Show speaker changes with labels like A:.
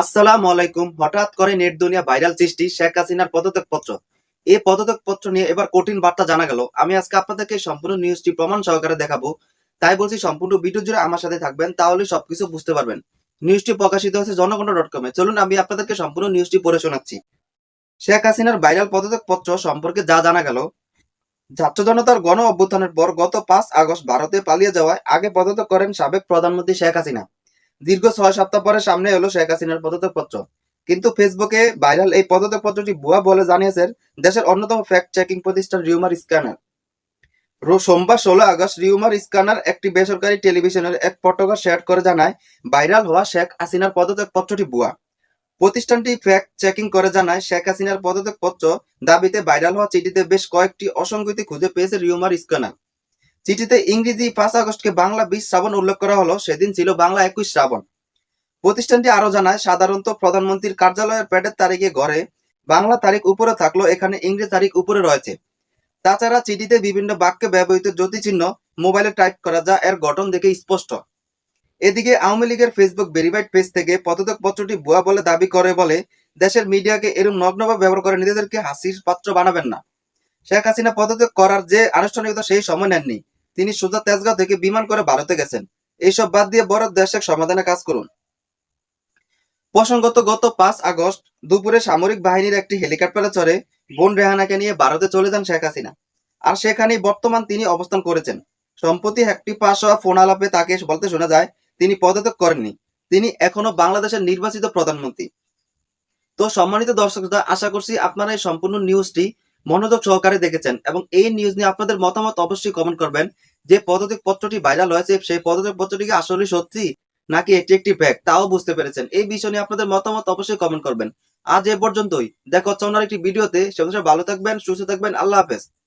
A: আসসালামু আলাইকুম। হঠাৎ করে নেট দুনিয়া ভাইরাল সৃষ্টি, শেখ হাসিনার পদত্যাগ পত্র এই পদত্যাগ পত্র নিয়ে এবার কঠিন বার্তা জানা গেল। আমি আজকে আপনাদেরকে সম্পূর্ণ নিউজটি প্রমাণ সহকারে দেখাবো। তাই বলছি সম্পূর্ণ ভিডিও জুড়ে আমার সাথে থাকবেন, তাহলে সবকিছু বুঝতে পারবেন। নিউজটি প্রকাশিত হয়েছে জনগণ ডট কমে চলুন আমি আপনাদেরকে সম্পূর্ণ নিউজটি পড়ে শোনাচ্ছি। শেখ হাসিনার ভাইরাল পদত্যাগ পত্র সম্পর্কে যা জানা গেল, ছাত্র জনতার গণ অভ্যুত্থানের পর গত পাঁচ আগস্ট ভারতে পালিয়ে যাওয়ায় আগে পদত্যাগ করেন সাবেক প্রধানমন্ত্রী শেখ হাসিনা। দীর্ঘ ছয় সপ্তাহ পরে সামনে এলো শেখ হাসিনার পদত্যাগ পত্র কিন্তু ফেসবুকে ভাইরাল এই পদত্যাগ পত্রটি ভুয়া বলে জানিয়েছেন দেশের অন্যতম ফ্যাক্ট চেকিং প্রতিষ্ঠান রিউমার স্ক্যানার। সোমবার ষোলো আগস্ট রিউমার স্ক্যানার একটি বেসরকারি টেলিভিশনের এক পটকা শেয়ার করে জানায়, ভাইরাল হওয়া শেখ হাসিনার পদত্যাগ পত্রটি ভুয়া। প্রতিষ্ঠানটি ফ্যাক্ট চেকিং করে জানায়, শেখ হাসিনার পদত্যাগ পত্র দাবিতে ভাইরাল হওয়া চিঠিতে বেশ কয়েকটি অসঙ্গতি খুঁজে পেয়েছে রিউমার স্ক্যানার। চিঠিতে ইংরেজি পাঁচ আগস্টকে বাংলা বিশ শ্রাবণ উল্লেখ করা হলো, সেদিন ছিল বাংলা একুশ শ্রাবণ। প্রতিষ্ঠানটি আরও জানায়, সাধারণত প্রধানমন্ত্রীর কার্যালয়ের প্যাডের তারিখে ঘরে বাংলা তারিখ উপরে থাকলেও এখানে ইংরেজি তারিখ উপরে রয়েছে। তাছাড়া চিঠিতে বিভিন্ন বাক্যে ব্যবহৃত জ্যোতিচিহ্ন মোবাইলে টাইপ করা যা এর গঠন দেখে স্পষ্ট। এদিকে আওয়ামী লীগের ফেসবুক ভেরিফাইড পেজ থেকে পদত্যাগ পত্রটি ভুয়া বলে দাবি করে বলে, দেশের মিডিয়াকে এরম নগ্নভাবে ব্যবহার করে নিজেদেরকে হাসির পাত্র বানাবেন না। শেখ হাসিনা পদত্যাগ করার যে আনুষ্ঠানিকতা সেই সময় নেননি। তিনি সোজা তেজগাঁও থেকে বিমান করে ভারতে গেছেন। এইসব বাদ দিয়ে বড় দেশের সমাধানে কাজ করুন। প্রসঙ্গত, গত পাঁচ আগস্ট দুপুরে সামরিক বাহিনীর একটি হেলিকপ্টারে চড়ে বোন রেহানাকে নিয়ে ভারতে চলে যান শেখ হাসিনা। আর সেখানেই বর্তমান তিনি অবস্থান করেছেন। সম্প্রতি একটি পাশ হওয়া ফোন আলাপে তাকে বলতে শোনা যায়, তিনি পদত্যাগ করেননি। তিনি এখনও বাংলাদেশের নির্বাচিত প্রধানমন্ত্রী। তো সম্মানিত দর্শকরা আশা করছি আপনারা এই সম্পূর্ণ নিউজটি মনোযোগ সহকারে দেখেছেন এবং এই নিউজ নিয়ে আপনাদের মতামত অবশ্যই কমেন্ট করবেন। যে পদত্যাগ পত্রটি ভাইরাল হয়েছে, সেই পদত্যাগ পত্রটি কি আসলে সত্যি নাকি এটি একটি ব্যাগ তাও বুঝতে পেরেছেন। এই বিষয় নিয়ে আপনাদের মতামত অবশ্যই কমেন্ট করবেন। আজ এ পর্যন্তই। দেখো অন্য একটি ভিডিওতে সে ভালো থাকবেন, সুস্থ থাকবেন। আল্লাহ হাফেজ।